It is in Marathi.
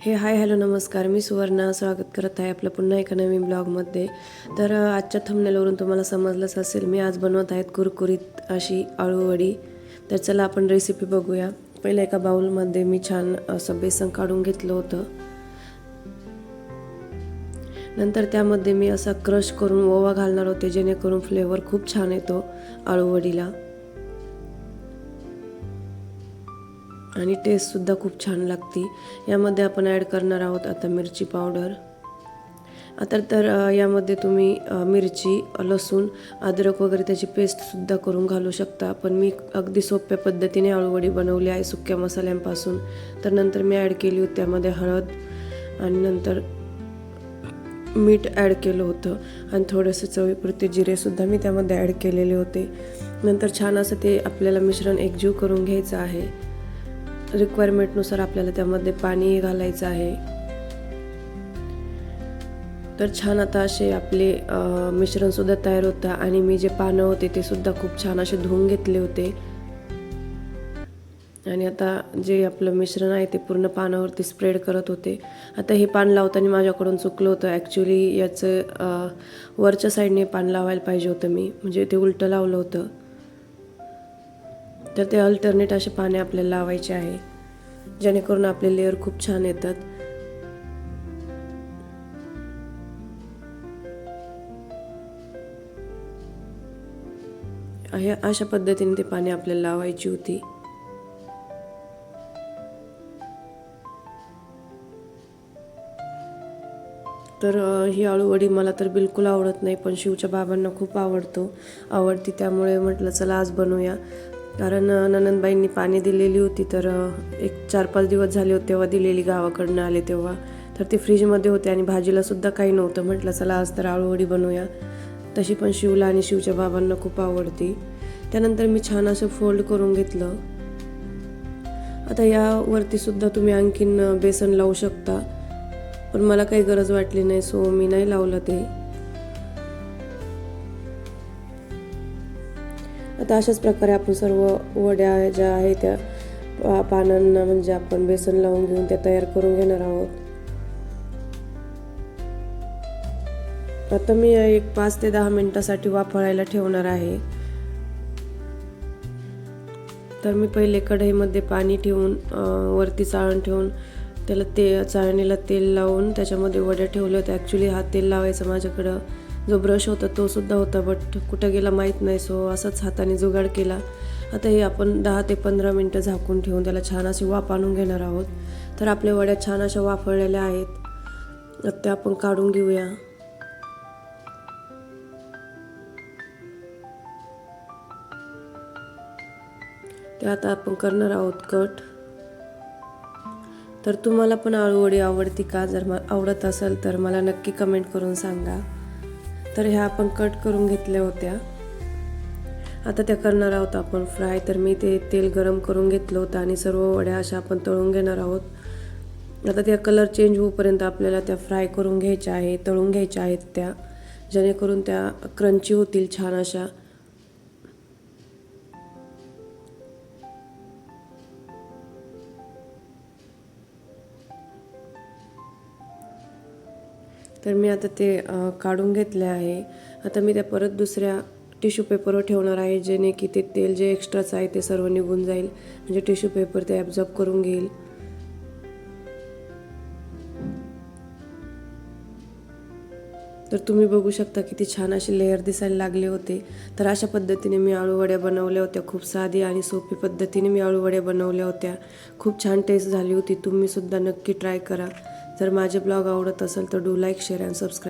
हे हाय हॅलो नमस्कार. मी सुवर्णा. स्वागत करत आहे आपलं पुन्हा एका नवीन ब्लॉगमध्ये. तर आजच्या थंबनेलवरून तुम्हाला समजलंच असेल मी आज बनवत आहेत कुरकुरीत अशी आळूवडी तर चला आपण रेसिपी बघूया. पहिल्या एका बाउलमध्ये मी छान असं बेसन काढून घेतलं होतं. नंतर त्यामध्ये मी असा क्रश करून ओवा घालणार होते जेणेकरून फ्लेवर खूप छान येतो आळूवडीला आणि टेस्टसुद्धा खूप छान लागते. यामध्ये आपण ॲड करणार आहोत आता मिरची पावडर आता तर यामध्ये तुम्ही मिरची लसूण अद्रक वगैरे त्याची पेस्टसुद्धा करून घालू शकता. पण मी अगदी सोप्या पद्धतीने आळूवडी बनवली आहे सुक्या मसाल्यांपासून. तर नंतर मी ॲड केली होती त्यामध्ये हळद आणि नंतर मीठ ॲड केलं होतं. आणि थोडंसं चवीपुरते जिरेसुद्धा मी त्यामध्ये ॲड केलेले होते. नंतर छान असं ते आपल्याला मिश्रण एकजीव करून घ्यायचं आहे. रिक्वायरमेंटनुसार आपल्याला त्यामध्ये पाणी घालायचं आहे. तर छान आता असे आपले मिश्रणसुद्धा तयार होतं आणि मी जे पानं होते ते सुद्धा खूप छान असे धुवून घेतले होते. आणि आता जे आपलं मिश्रण आहे ते पूर्ण पानावरती स्प्रेड करत होते. आता हे पान लावताना माझ्याकडून चुकलं होतं. ॲक्च्युली याचं वरच्या साईडने पान लावायला पाहिजे होतं मी. म्हणजे ते उलटं लावलं होतं. तर ते अल्टरनेट असे पाने आपल्याला लावायचे आहे. जेणेकरून आपले लेअर खूप छान येतात. हे अशा पद्धतीने ते पाने आपल्याला लावायची होती. तर ही आळूवडी मला तर बिलकुल आवडत नाही पण शिवच्या बाबांना खूप आवडतो. आवडती त्यामुळे म्हटलं चला आज बनवूया. कारण ननंदबाईंनी पाणी दिलेली होती तर एक चार पाच दिवस झाले होते तेव्हा दिलेली गावाकडनं आले तेव्हा. तर ते फ्रीजमध्ये होते आणि भाजीला सुद्धा काही नव्हतं. म्हटलं चला आज तर आळूवडी बनवूया. तशी पण शिवला आणि शिवच्या बाबांना खूप आवडती. त्यानंतर मी छान असं फोल्ड करून घेतलं. आता यावरती सुद्धा तुम्ही आणखीन बेसन लावू शकता. पण मला काही गरज वाटली नाही सो मी नाही लावलं ते. आता अशाच प्रकारे आपण सर्व वड्या ज्या आहेत त्या पा- पानांना म्हणजे आपण बेसन लावून घेऊन त्या तयार करून घेणार आहोत. आता मी एक पाच ते दहा मिनिटासाठी वाफळायला ठेवणार आहे. तर मी पहिले कढईमध्ये पाणी ठेवून वरती चाळण ठेवून त्याला ते चाळणीला तेल लावून त्याच्यामध्ये वड्या ठेवल्या होत्या. ॲक्च्युली हा तेल लावायचा माझ्याकडं. जो ब्रश होता तो सुद्धा होता बट कुठं गेला माहीत नाही. सो असाच हाताने जुगाड केला. आता हे आपण दहा ते पंधरा मिनटं झाकून ठेवून त्याला छान अशी वाफ आणून घेणार आहोत. तर आपल्या वड्या छान अशा वाफळलेल्या आहेत. त्या आपण काढून घेऊया. ते आता आपण करणार आहोत कट. तर तुम्हाला पण आळूवडी आवडती का? जर आवडत असेल तर मला नक्की कमेंट करून सांगा. तर ह्या आपण कट करून घेतल्या होत्या. आता त्या करणार आहोत आपण फ्राय तर मी ते तेल गरम करून घेतलं होतं आणि सर्व वड्या अशा आपण तळून घेणार आहोत. आता त्या कलर चेंज होऊपर्यंत आपल्याला त्या फ्राय करून घ्यायच्या आहे तळून घ्यायच्या आहेत त्या. जेणेकरून त्या क्रंची होतील छान अशा. तर मी आता ते काढून घेतले आहे. आता मी त्या परत दुसऱ्या टिश्यू पेपरवर ठेवणार आहे जेणे की ते तेल जे एक्स्ट्राचं आहे ते सर्व निघून जाईल. म्हणजे टिश्यू पेपर ते ॲब्झॉर्ब करून घेईल. तर तुम्ही बघू शकता किती छान असे लेअर दिसायला लागले होते. तर अशा पद्धतीने मी आळूवड्या बनवल्या होत्या. खूप साधी आणि सोपी पद्धतीने मी आळूवड्या बनवल्या होत्या. खूप छान टेस्ट झाली होती. तुम्हीसुद्धा नक्की ट्राय करा. जर माझे ब्लॉग आवडत असेल तर do like share and subscribe